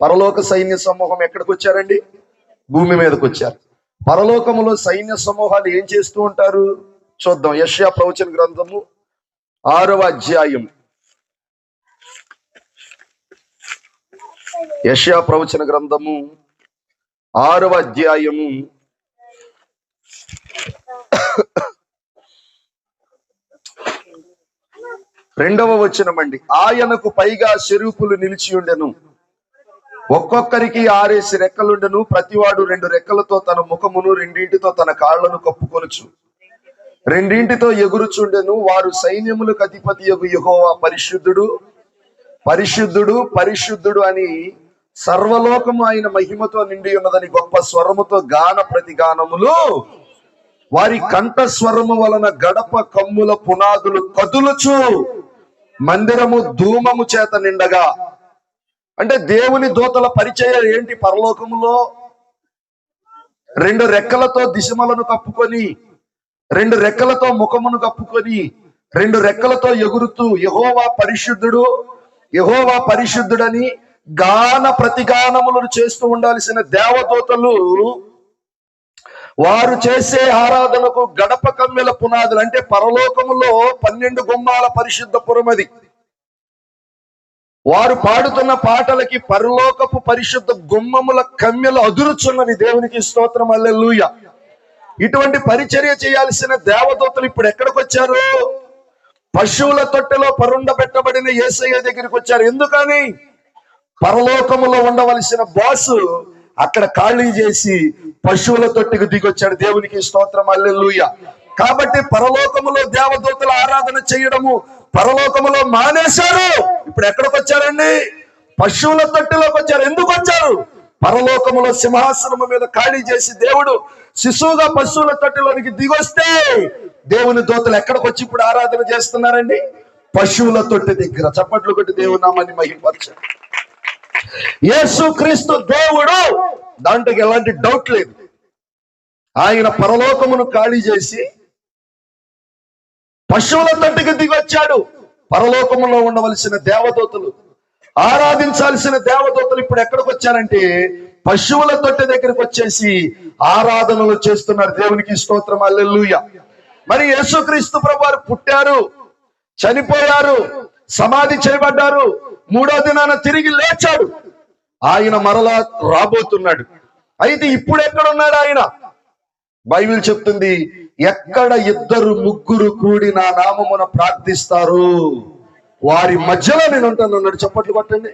పరలోక సైన్య సమూహం ఎక్కడికి వచ్చారండి? భూమి మీదకి వచ్చారు. పరలోకములో సైన్య సమూహాలు ఏం చేస్తూ ఉంటారు? చూద్దాం. యష్యా ప్రవచన గ్రంథము ఆరవ అధ్యాయం. యష్యా ప్రవచన గ్రంథము ఆరవ అధ్యాయము. రెండవ వచనమండి ఆయనకు పైగా శరూపులు నిలిచి ఉండెను. ఒక్కొక్కరికి ఆరేసి రెక్కలుండెను. ప్రతివాడు రెండు రెక్కలతో తన ముఖమును రెండింటితో తన కాళ్ళను కప్పుకొనుచు. రెండింటితో ఎగురుచుండెను. వారు సైన్యములకు అధిపతి యొగు యెహోవా పరిశుద్ధుడు. పరిశుద్ధుడు పరిశుద్ధుడు అని సర్వలోకము ఆయన మహిమతో నిండి ఉన్నదని గొప్ప స్వరముతో గాన ప్రతిగానములు. వారి కంఠ స్వరము వలన గడప కమ్ముల పునాదులు కదులుచు. మందిరము ధూమము చేత నిండగా. అంటే దేవుని దూతల పరిచయం ఏంటి పరలోకములో? రెండు రెక్కలతో దిశమలను కప్పుకొని రెండు రెక్కలతో ముఖమును కప్పుకొని రెండు రెక్కలతో ఎగురుతూ యహోవా పరిశుద్ధుడు యహోవా పరిశుద్ధుడని గాన ప్రతిగానములను చేస్తూ ఉండాల్సిన దేవదూతలు వారు చేసే ఆరాధనకు గడప కమ్మెల పునాదులు అంటే పరలోకములో పన్నెండు గుమ్మాల పరిశుద్ధపురం అది. వారు పాడుతున్న పాటలకి పరలోకపు పరిశుద్ధ గుమ్మముల కమ్మెలు అదురుచున్నవి. దేవునికి స్తోత్రం అల్లెలుయ ఇటువంటి పరిచర్య చేయాల్సిన దేవదూతలు ఇప్పుడు ఎక్కడికి వచ్చారు పశువుల తొట్టెలో పరుండ పెట్టబడిన ఏసయ్య దగ్గరికి వచ్చారు. ఎందుకని? పరలోకములో ఉండవలసిన బాసు అక్కడ ఖాళీ చేసి పశువుల తొట్టికి దిగొచ్చాడు. దేవునికి స్తోత్రం. అల్లెలుయ కాబట్టి పరలోకములో దేవదూతల ఆరాధన చేయడము పరలోకములో మానేశారు. ఇప్పుడు ఎక్కడికి వచ్చారండి? పశువుల తొట్టిలోకి వచ్చారు. ఎందుకు వచ్చారు? పరలోకములో సింహాసనము మీద ఖాళీ చేసి దేవుడు శిశువుగా పశువుల తొట్టిలోనికి దిగొస్తే దేవుని దూతలు ఎక్కడికి వచ్చి ఇప్పుడు ఆరాధన చేస్తున్నారండి? పశువుల తొట్టి దగ్గర. చప్పట్లు కొట్టి దేవునామాన్ని మహిమపరచండి యేసు క్రీస్తు దేవుడు. దాంట్లోకి ఎలాంటి డౌట్ లేదు. ఆయన పరలోకమును ఖాళీ చేసి పశువుల తట్టుకు దిగొచ్చాడు. పరలోకములో ఉండవలసిన దేవదూతలు ఆరాధించాల్సిన దేవదూతలు ఇప్పుడు ఎక్కడికి వచ్చారంటే పశువుల తొట్టె దగ్గరికి వచ్చేసి ఆరాధనలు చేస్తున్నారు. దేవునికి స్తోత్రం. అల్లెలుయ మరి యేసుక్రీస్తు ప్రభు వారు పుట్టారు చనిపోయారు సమాధి చేయబడ్డారు. మూడో దినాన తిరిగి లేచాడు. ఆయన మరలా రాబోతున్నాడు. అయితే ఇప్పుడు ఎక్కడున్నాడు ఆయన? బైబిల్ చెప్తుంది ఎక్కడ ఇద్దరు ముగ్గురు కూడి నా నామమున ప్రార్థిస్తారు? వారి మధ్యలో నేను ఉంటాను. అన్నాడు చప్పట్లు కొట్టండి.